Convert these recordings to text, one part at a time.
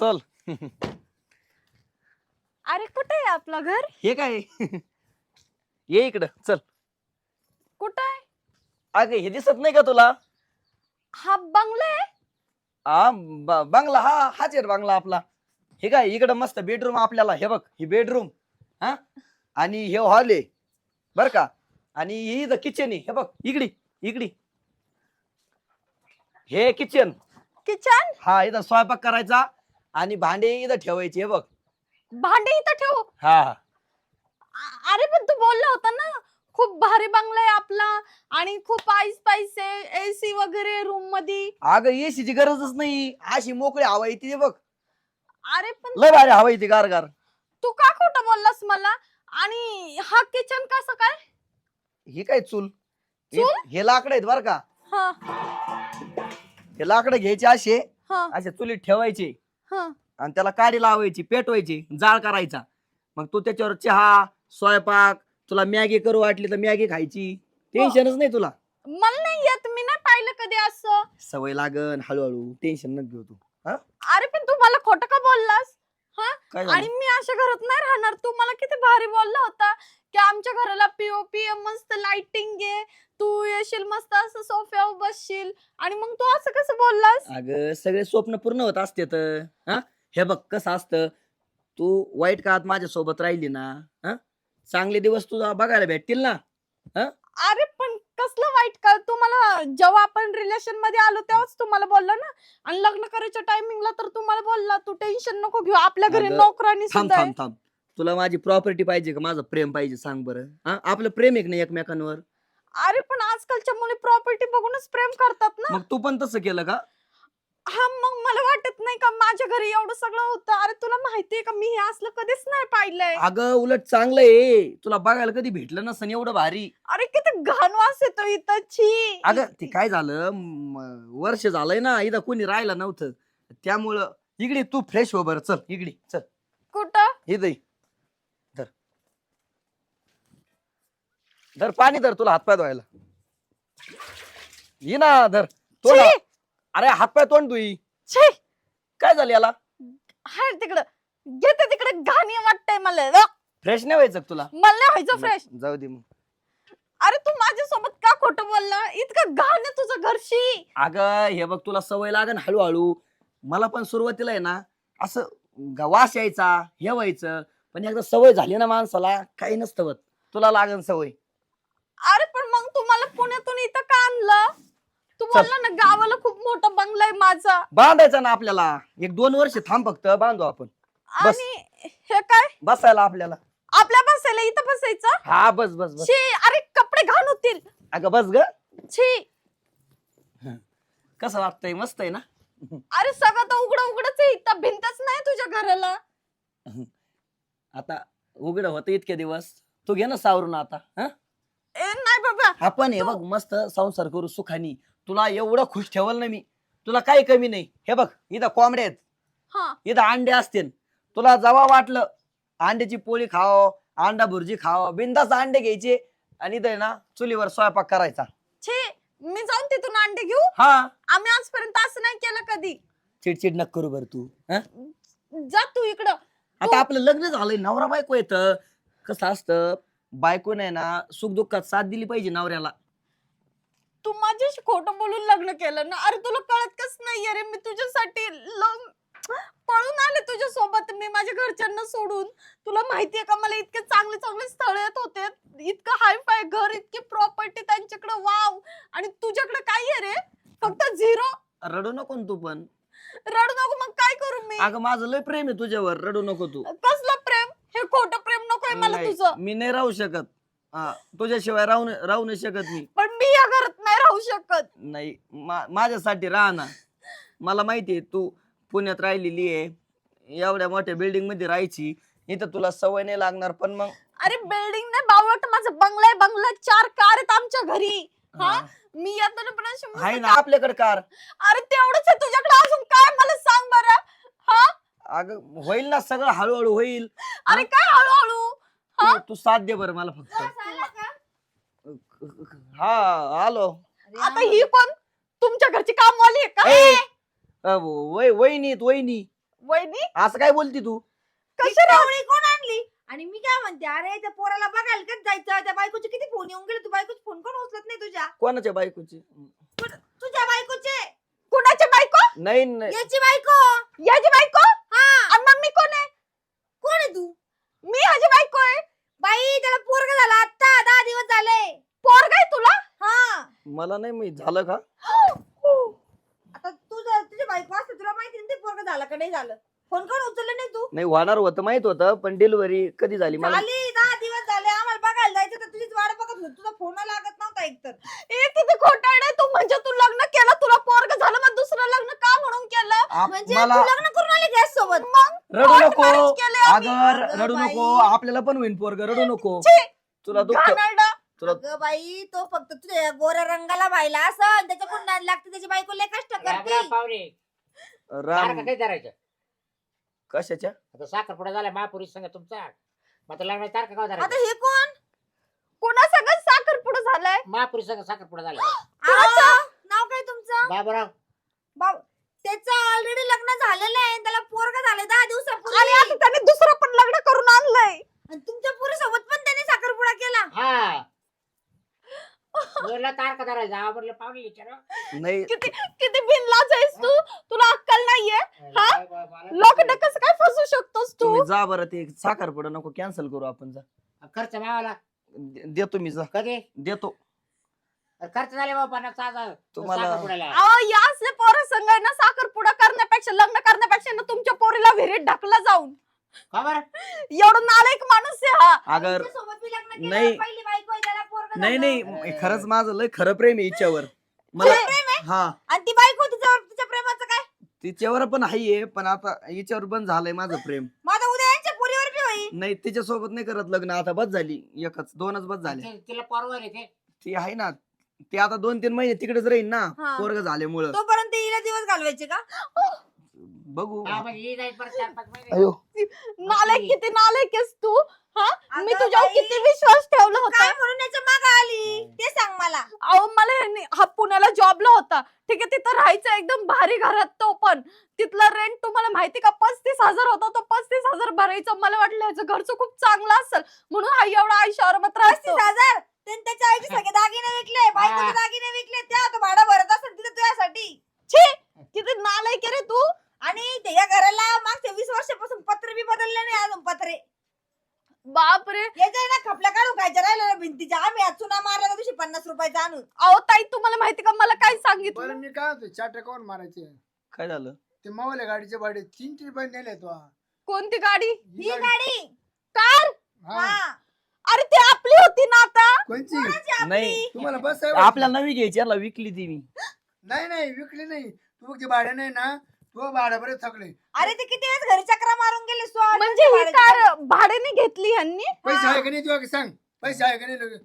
चल. अरे कुठे आहे आपलं घर? हे काय? ये इकडं चल. कुठे आहे? अगं हे दिसत नाही का तुला? हा बंगला आहे? हा ब- बंगला हा हाच आहे बंगला आपला. हे काय इकडं मस्त बेडरूम आपल्याला हे बघ ही बेडरूम हा? आणि हे हॉल आहे बर का? आणि ही इथं किचन आहे हे बघ इकडी इकडी. हे किचन किचन हा इथं स्वयंपाक करायचा. आणि भांडे इथं ठेवायचे हे बघ. भांडे इथं ठेवू. हा. अ- अरे पण तू बोलला होता ना खूप भारी बंगला आहे आपला आणि खूप आईस पाईस आहे एसी वगैरे रूममध्ये अगं एसीची गरजच नाही. अशी मोकळी हवा येते हे बघ. अरे पण लय भारी हवा येते गार गार तू का खोटं बोललास मला? आणि हा किचन कसं काय? हे काय चूल? हे चूल? हे लाकडं आहेत बर का. हा. हे लाकडं घ्यायचे असे हा. असे चुलीत ठेवायचे. हा. आणि त्याला काडी लावायची पेटवायची जाळ करायचा. मग तू त्याच्यावर चहा स्वयंपाक तुला मॅगी करू वाटली तर मॅगी खायची. टेन्शनच नाही तुला. मला नाही येत मी नाही पाहिलं कधी असं. सवय लागन हळूहळू. टेन्शन न घेऊ तू. अरे पण तू मला खोटं का बोललास? काय आणि? मी अशा घरात नाही राहणार. तू मला किती भारी बोलला होता की आमच्या घराला पीओपी मस्त लाइटिंग आहे. तू येशील मस्त असं सोफ्यावर बसशील आणि मग तू असं कसं बोललास? अगं सगळे स्वप्न पूर्ण होत असते तर हा? हे बघ कसं असतं. तू वाईट काळात माझ्या सोबत राहिली ना हा? चांगले दिवस तुला बघायला भेटतील ना अरे पण कसलं वाईट का तू मला जेव्हा आपण रिलेशनमध्ये आलो तेव्हाच तू मला बोलला ना? आणि लग्न करायच्या टायमिंगला तर तू मला बोलला तू टेन्शन नको घेऊ आपल्या घरी अगं, नोकरानी थांब सुद्धा आहे. थांब थांब. तुला माझी प्रॉपर्टी पाहिजे का? माझं प्रेम पाहिजे सांग बरं. हा? आपलं प्रेम आहे का नाही एकमेकांवर? अरे पण आजकालच्या मुली प्रॉपर्टी बघूनच प्रेम करतात ना? मग तू पण तसं केलं का? हा मग मला वाटत नाही का माझ्या घरी एवढं सगळं होतं? अरे तुला माहितीये का मी हे असलं कधीच नाही पाहिलंय. अगं उलट चांगलं आहे. तुला बघायला कधी भेटलं नसन एवढं भारी. अरे किती घाण वास येतो इथं. छी अगं ते काय झालं? म, वर्ष झालंय ना इथं कोणी राहिलं नव्हतं. त्यामुळं इकडे तू फ्रेश हो बरं. चल इकडे चल. कुठं? इथं ये. धर. धर पाणी धर तुला हातपाय धुवायला. ये ना धर. तोंड छी! अरे हातपाय तोंड धुई. छी! काय झालं याला? हाय तिकडं. घेते तिकडे घाणी वाटतंय मला. अ, फ्रेश नाही व्हायचं का तुला? मला नाही व्हायचं फ्रेश जाऊ दे मग. अरे तू माझ्यासोबत का खोटं बोलला? इतकं घाण आहे तुझं घरशी. अगं हे बघ तुला सवय लागन हळूहळू. मला पण सुरुवातीला आहे ना असं ग- वास यायचा हे व्हायचं पण एकदा सवय झाली ना माणसाला काही नसतं होत. तुला लागन सवय. अरे पण मग तू मला पुण्यातून इथं का आणलं? तू चल. बोलला ना गावाला खूप मोठा बंगला आहे माझा. बांधायचा ना आपल्याला. एक दोन वर्ष थांब फक्त बांधू आपण. बस. आणि हे काय? बसायला आपल्याला. आपल्या बसायला इथं बसायचं? हा बस बस बस. छी अरे कपडे घाण होतील अगं बस ग. छी. कसं वाटतंय? मस्त आहे ना? अरे सगळं तर उघडं उघडच आहे. इथं भिंतच नाही तुझ्या घराला. आता उघड होत इतके दिवस. तू घे ना सावरून आता. हं? ए नाही बाबा. आपण हे बघ मस्त संसार करू सुखानी. तुला एवढं खुश ठेवल ना मी. तुला काही कमी नाही. हे बघ इथं कोंबड्या आहेत. हा. इथं अंडे असतील. तुला जेव्हा वाटलं अंड्याची पोळी खाव अंडा भुर्जी खाव बिंदास अंडे घ्यायचे आणि इथं आहे ना चुलीवर स्वयंपाक करायचा. छी मी जाऊन तिथून अंडे घेऊ? हा. आम्ही आजपर्यंत असं नाही केलं कधी. चिडचिड नक करू बर तू हं? जा तू इकडं. आता आपलं लग्न झालंय नवरा बायको येत कसं असतं बायकोने ना सुख दुःखात साथ दिली पाहिजे नवऱ्याला. तू माझ्याशी खोटं बोलून लग्न केलं ना? अरे तुला कळत कस नाहीये रे मी तुझ्यासाठी ल- पळून आले तुझ्या सोबत मी माझ्या घरच्यांना सोडून. तुला माहितीये का मला इतके चांगले चांगले स्थळ येत होते. इतकं हाय फाय घर इतकी प्रॉपर्टी त्यांच्याकडे वाव आणि तुझ्याकडे काय आहे रे? फक्त झिरो रडू नको ना तू पण. रडू नको मग काय करू मी? अगं माझं लय प्रेम आहे तुझ्यावर. रडू नको तू. कसलं प्रेम? हे खोटं प्रेम नकोय मला नाही, तुझं. मी नाही राहू शकत. हा, तुझ्याशिवाय राहू न- राहू नाही शकत मी. पण मी या घरात नाही शकत. नाही मा- माझ्यासाठी राहा ना. मला माहिती आहे तू पुण्यात राहिलेली आहे. एवढ्या मोठ्या बिल्डिंगमध्ये राहायची. इथं तुला सवय नाही लागणार पण मग अरे बिल्डिंग नाही बावट माझं बंगला आहे बंगला चार कार आहेत आमच्या घरी. हा? हा, मी येताना पण अशी आहे ना आपल्याकडे कार अरे तेवढंच आहे तुझ्याकडे अजून काय मला सांग बरं? हा? अगं होईल ना सगळं हळूहळू होईल. अरे काय हळूहळू? हा? तू- तू साथ दे बरं मला फक्त. हा आलो. आता ही कोण? तुमच्या घरची कामवाली आहे का? ए, अ, वय वहिनीत वहिनी वहिनी. असं काय बोलती तू? कशा टवळी कोण आणली? आणि मी काय म्हणते अरे त्या पोराला बघायला कच जायचं? त्या बायकोचे किती फोन येऊन गेले? तू बायकोचे फोन कोण उचलत नाही तुझ्या? कोणाच्या बायकोची? तुझ्या बायकोचे? कुणाची बायको? नाही नाही. याची बायको? याची बायको? हा. आणि मम्मी कोण आहे? कोण आहे तू? मी ह्याची बायको आहे. बाई त्याला पोरग झाला. आता दहा दिवस झाले. पोरग आहे तुला? हा. मला नाही माहीत झालं का? आता तुझं तुझी बायको असते तुला माहिती ना ते पोरग झालं का नाही झालं? फोन कोण उचललं नाही तू? नाही होणार होतं माहीत होतं पण डिलिव्हरी कधी झाली मला? झाली दहा दिवस झाले आम्हाला बघायला जायचं तर तुझीच वाट बघत होतो तुझा फोन लागत नव्हता एकतर. ए किती खोटारड आहे तू म्हणजे तू लग्न केलं तुला पोरग झालं मग दुसरं लग्न का म्हणून केलं? आप- म्हणजे मला लग्न करून आली गॅस सोबत? मग? रडू court नको. marriage केलंय आम्ही. अगर अगं रडू बाई. नको. आपल्याला पण होईन पोरग रडू नको. छी, तुला दुःख घाणेरडं. तुला अगं बाई तो फक्त तुझ्या गोऱ्या रंगाला पाहिला असं त्याच्याकडून नाद लागते त्याची बायको लय कष्ट करते राम पाहुणे. राम. सारखं काही धरायचं? कशाच्या? आता साखर पुढे झाला महापुरी संघ तुमचा. मग आता लग्नाची तारखा का आता धरायचं हे कोण? कोणा सगळं साखर पुढे झालाय? महापुरी संघ साखर पुढे झाला आ, नाव काय तुमचं? बाबूराव. बाब त्याचं ऑलरेडी लग्न झालेलं आहे त्याला पोरग झाले दहा आणि दिवसापूर्वी आता त्याने दुसरं पण लग्न करून आणलंय. आणि तुमच्या पोरी सोबत पण त्याने साखरपुडा केला. हा. बोलला तारखा धरायचा आवडलं पाहुणे विचार नाही. किती किती बिनलाज आहेस तू? तुला अक्कल नाहीये? हा? लोकांना कसं काय फसू शकतोस तू? तुम्ही जा बरं ते साखर पुढे नको कॅन्सल करू आपण जा. खर्च मावाला. दे- देतो मी जा. कधी? देतो. खर्च झाले बाबा पन्नास हजार. तुम्हाला- साखर पुड्याला. अहो या असले पोरं संघ आहे ना साखर पुडा करण्यापेक्षा लग्न करण्यापेक्षा ना तुमच्या पोरीला विहिरीत ढकला जाऊन. खबर एवढं नालायक माणूस आहे हा. अगर सोबत मी लग्न नाही. पहिली बायको आहे त्याला पोरग नाही. नाही खरंच माझं लय खरं प्रेम आहे हिच्यावर. मला प्रेम आहे? हा. आणि ती बायको तिच्यावर तिच्या प्रेमाचं काय? तिच्यावर पण आहे पण आता हिच्यावर पण झालंय माझं प्रेम. माझा उद्या यांच्या पोरीवर बी होईल. नाही तिच्यासोबत नाही करत लग्न. आता बस झाली. एकच दोनच बस झाले. ते- तिला परवर येते ती. आहे ना. ती आता दोन तीन महिने तिकडेच राहील ना. हा. पोरग झाल्यामुळं. तोपर्यंत हिला दिवस घालवायचे का? बघू. हा, म्हणजे ही जाईल परत चार पाच महिने. अयो. नालायक किती नालायक आहेस तू. हा? मी अगं तुझ्यावर बाई, किती विश्वास ठेवला होता? काय म्हणून याच्या माग आली? ते सांग मला. अहो मला ह्यांनी- हा पुण्याला जॉबला होता. ठीक आहे तिथं राहायचं एकदम भारी घरात तो पण. तिथला रेंट तुम्हाला माहिती का? पस्तीस हजार होता तो पस्तीस हजार भरायचं. मला वाटलं ह्याचं घरचं खूप चांगलं असेल. म्हणून हा एवढा आयुष्यावर मात्र पस्तीस हजार? त्यांनी त्याच्या आईचे सगळे दागिने विकले. बायकोचे. दागिने विकले? त्या तो भाडं भरत असेल तिथे तुझ्यासाठी छे किती नालायक आहे रे तू आणि ते या घराला मागच्या वीस वर्षापासून पत्र बी बदलले नाही अजून पत्रे बापरे याच्या ना खपल्या काढून खायच्या भिंतीच्या आम्ही आज चुना मारला त्या दिवशी पन्नास रुपयाचा आणून. अहो ताई तुम्हाला माहिती का? मला काय बरं सांगितलं मी काय होतो चार टकावर मारायचे. काय झालं? ते मावले गाडीचे भाडे तीन तीन रुपये नेले तो. कोणती गाडी? ही गाडी- गाडी. कार? हा. अरे ती आपली होती ना आता? कोणची? कोणाची आपली? नाही. तुम्हाला बस आहे आपल्याला नवी घ्यायची याला विकली ती मी. नाही नाही विकली नाही. तू ते भाडे नाही ना तो भाडे बरे थकले. अरे ते किती वेळेस घरी चक्रा मारून गेले स्वाद म्हणजे ही कार भाड्याने घेतली ह्यांनी? पैसे आहे का नाही तुला सांग. पैसे आहे का नाही लगे?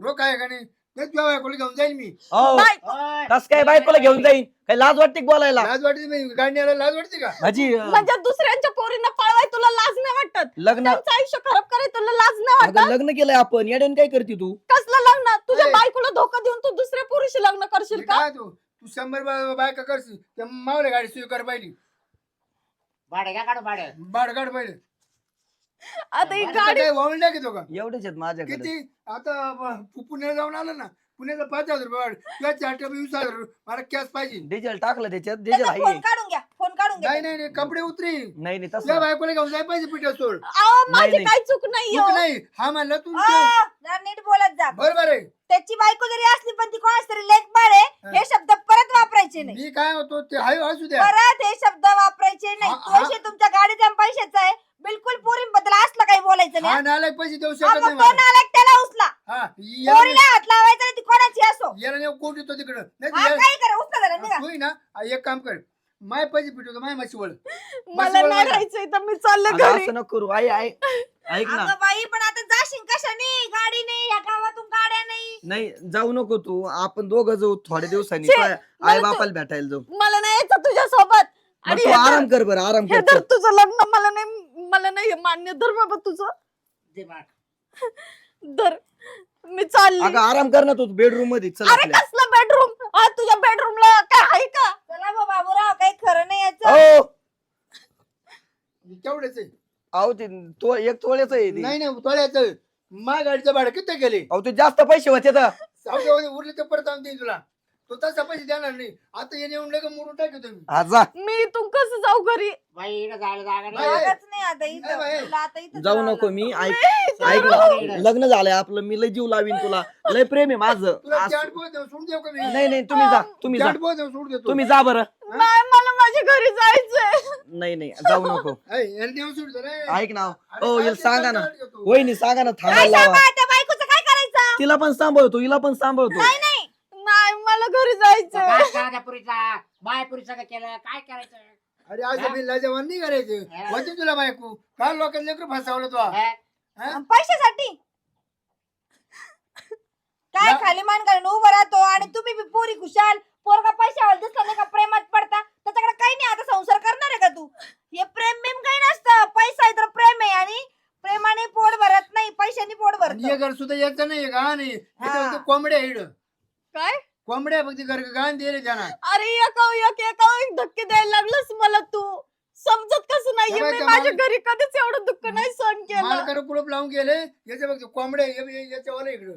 रोख आहे का नाही? ते तुझ्या बायकोला घेऊन जाईल मी. अहो बाय- ओय, कस काय बायकोला घेऊन जाईन? काय लाज वाटते का बोलायला? लाज वाटते नाही गाडी लाज वाटते का? माझी अं, म्हणजे दुसऱ्यांच्या पोरींना पळवाय तुला लाज नाही वाटत? लग्न त्यांचं आयुष्य खराब कराय तुला लाज नाही अगं वाटत? लग्न केलंय आपण. येड्यान काय करते तू? कसलं लग्न? तुझ्या ए. बायकोला धोका देऊन तू दुसऱ्या पुरुषी लग्न करशील मी का? काय तू? तू शंभर बा- बायका करशील. ते मावले गाडी स्वीकार पाहिली. भाडे घ्या काढू भाड काढ पहिले. आता ही गाडी वाहून टाकी तो का एवढेच आहेत माझ्याकडे. किती? आता ब- पु- पुण्याला जाऊन आलं ना पुण्याला पाच हजार रुपये वाढ. किंवा चार टक्के वीस हजार रुपये. मला कॅश पाहिजे. डिझेल टाकलं त्याच्यात डिझेल त्याचा आहे. फोन काढून घ्या. फोन काढून घ्या नाही नाही नाही कपडे उतरी. नाही नाही तसं बायकोला घेऊन जाय पाहिजे पिठा सोड. अहो माझी नाही. काय चूक नाही चूक नाही. हा म्हणला तू आ, जरा नीट बोलत जा. बरोबर आहे. त्याची बायको जरी असली पण ती कोणाच तरी लेख बाळ आहे. हे. शब्द परत वापरायचे नाही. मी काय होतो ते हाय असू द्या. परत हे शब्द वापरायचे नाही. हा, हा. पैसे तुमच्या गाडीच्या पैशाचा आहे. बिलकुल पोरींबद्दल असलं काही बोलायचं हा नाही नालायक पैसे देऊ हा, शकत मग नाही तो मला. नालायक त्याला उचला. हा याला पोरीला हात लावायचा नाही ती कोणाची असो. याला कोट येतो तिकडं? नाही हा तर याला- करा? उचला जरा निघा. तू ही ना. एक काम कर. माय पैसे पिटवतो माय माशी वळ मला नाही बरोबर. राहायचंय तर मी चालले अगं घरी. असं नको करू. आई आई ऐक ना. अगं बाई पण आता जाशील कशाने? गाडी नाही या गावातून गाड्या नाही. नाही जाऊ नको तू. आपण दोघं जाऊ थोड्या दिवसांनी. छे, काय मला आई बापाला भेटायला जाऊ. मला नाही यायचं तुझ्या सोबत मग आणि तू हे धर- आराम कर बरं आराम हे कर धर चल. तुझं लग्न मला नाही मला नाही हे मान्य धर बाबा तुझं. दे. धर. मी चालली. अगं आराम कर ना तू. बेडरूममध्ये चल अरे आपल्या. कसलं बेडरूम? तुझ्या बेडरूमला काय आहे का? बाबूराव काही खरं नाही याचं. हो तेवढेच आहे? अहो ते तो एक तोळ्याच आहे ते. नाही नाही तोळ्याचं मा गाडीचं भाडं किती गेले अहो ते जास्त पैसे होते तर. जाऊ उरले तर परत आणून देईन तुला. तो तसा पैसे देणार नाही. आता येणे येऊन लगेच मोडून टाकतो तुम्ही. जा. मी इथून कसं जाऊ घरी? बाई इकडं जायला जागा बाई, नाही जागाच नाही आता नाही इथं बाई. तुला आता इथं जाऊ नको. मी ऐक. ना. लग्न झालंय आपलं मी लय जीव लावीन तुला. लय प्रेम आहे माझं. तुला असं- चाट पोत सोडून देऊ का मी? नाही नाही तुम्ही जा तुम्ही जा. चाट पोत सोडून देतो. तुम्ही जा बरं. नाही मला माझ्या घरी जायचंय. नाही नाही जाऊ नको. ऐ, याला देऊन सोडतो रे. ऐक ना. हो ते सांगा ना? वहिनी सांगा ना काय थांबायला लावा. सांगा त्या बायकोचं काय करायचं? तिला पण सांभाळतो हिला पण सांभाळतो. मला घरी त्या पुरीचा केलं काय करायचं? अरे असं बिल लाजवान नाही करायचं. हा. होते तुला बायको काय लोकांना लेकर फसवलं तो हे? हा? पैशासाठी? काय खाली मान घालून उभं राहतो आणि तुम्ही बी पोरी खुशाल. पोरगा पैशावर दिसला नाही का प्रेमात पडता? त्याच्याकडे काही नाही आता संसार करणार आहे का तू? हे प्रेम बिम काही नसतं. पैसा आहे तर प्रेम आहे आणि प्रेमाने पोट भरत नाही पैशाने पोट आणि भरत. हे घर सुद्धा यायचं नाही का? नाही. कोंबड्या हिड काय? कोंबड्या फक्त घर गाण दिले त्यांना अरे एका एक एका एक धक्के द्यायला लागलास मला तू. समजत कसं नाहीये? तेव्हा मी त्या माझ्या माल- घरी कधीच एवढं दुःख नाही सहन केलं. मालकार कुलूप लावून गेले याच्या फक्त कोंबड्या याच्यावाला इकडं.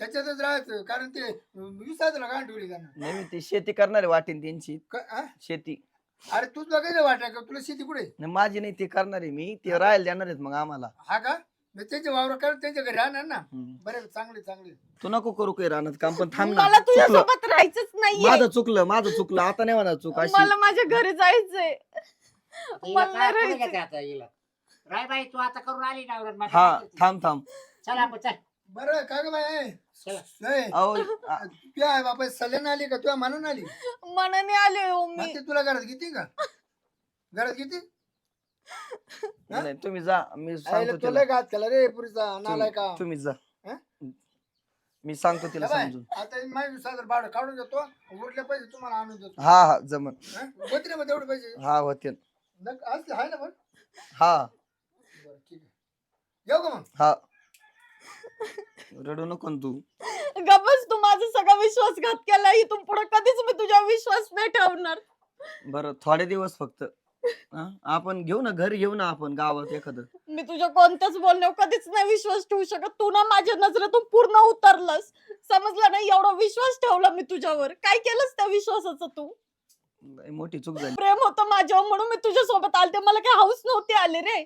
त्याच्यातच राहायचं कारण ते विसायचं गाण ठेवली त्यांना. नाही मी ती शेती करणारे वाटेन त्यांची. क-? शेती. अरे तूच बघायचं वाटा का तुला शेती कुठे? नाही, माझी नाही ती करणारे मी. ते राहायला देणार आहेत मग आम्हाला. हा का? मग त्यांचे वावर कर त्यांच्या घरी राहणार ना. हम्म. बरे चांगले चांगले. तू नको करू काही राहणार काम पण थांब ना. मला चुकलं. राहायचंच नाहीये. माझं चुकलं माझं चुकलं. आता नाही म्हणा चूक अशी. मला माझ्या घरी जायचंय. हिला मला काय नाही पुरी राहायचं. घेते आता हिला? राय बाई तू आता करून आली ना आवरण हा थांब थांब. चल आपण चल. बरं का ग बाय चला. नाही. अहो आ- तुझ्या आई बापा सल्यानं आली का? तुझ्या मनानं आली? मनाने आले हो मी. तुला घरात घेते का? घरात घेते? हा? नाही तुम्ही जा मी सांगतो तुला. तिला घात केला रे पुरीचा नालाय का तुम्ही- तुम्ही जा. हा? मी सांगतो तिला समजून. आता माझी सादर भाडं काढून देतो उरले पैसे तुम्हाला आणून देतो. हा हा जमन. हा? होते ना मग तेवढे पैसे. हा होते. नक- असले आहे ना पण हा. बरं ठीक आहे. येऊ का मग? हा. रडू नको ना तू. गबस तू माझा सगळा विश्वासघात केला इथून पुढे कधीच मी तुझ्या विश्वास नाही ठेवणार. बरं थोडे दिवस फक्त. हा? आपण घेऊ ना घरी घेऊ ना आपण गावात एखादं. मी तुझ्या कोणत्याच बोलण्यावर कधीच नाही विश्वास ठेवू शकत. तू ना माझ्या नजरेतून पूर्ण उतरलंस. समजलं नाही एवढा विश्वास ठेवला मी तुझ्यावर. काय केलंस त्या विश्वासाचं तू? लय मोठी चूक झाली. प्रेम होतं माझ्यावर म्हणून मी तुझ्या सोबत आलते. मला काही हाऊस नव्हती आले रे.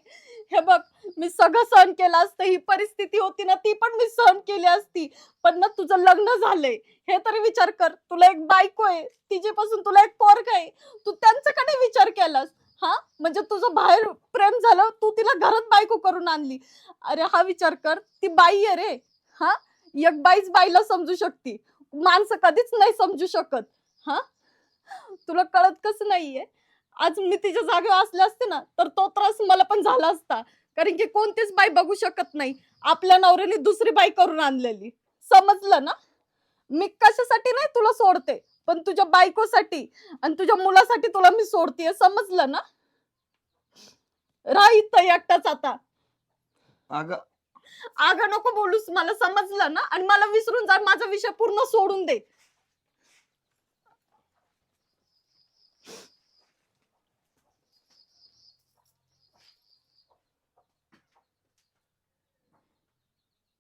हे बघ मी सगळं सहन केलं असतं. ही परिस्थिती होती ना ती पण मी सहन केली असती. पण ना तुझं लग्न झालंय. हे तरी विचार कर. तुला एक बायको आहे. तिच्यापासून तुला एक पोरग आहे. तू त्यांच्याकडे विचार केलास. हा? म्हणजे तुझं बाहेर प्रेम झालं तू तिला घरात बायको करून आणली. अरे हा विचार कर ती बाई आहे रे. हा? एक बाईच बाईला समजू शकते. माणसं कधीच नाही समजू शकत. हा? तुला कळत कस नाहीये? आज मी तिच्या जागेवर असले असते ना तर तो त्रास मला पण झाला असता. कारण की कोणतीच बाई बघू शकत नाही. आपल्या नवऱ्याने दुसरी बाई करून आणलेली. समजलं ना? मी कशासाठी नाही तुला सोडते पण तुझ्या बायकोसाठी आणि तुझ्या मुलासाठी तुला मी सोडते समजलं ना? राह इथं एकटाच आता. अगं. अगं नको बोलूस मला समजलं ना? आणि मला विसरून जा माझा विषय पूर्ण सोडून दे.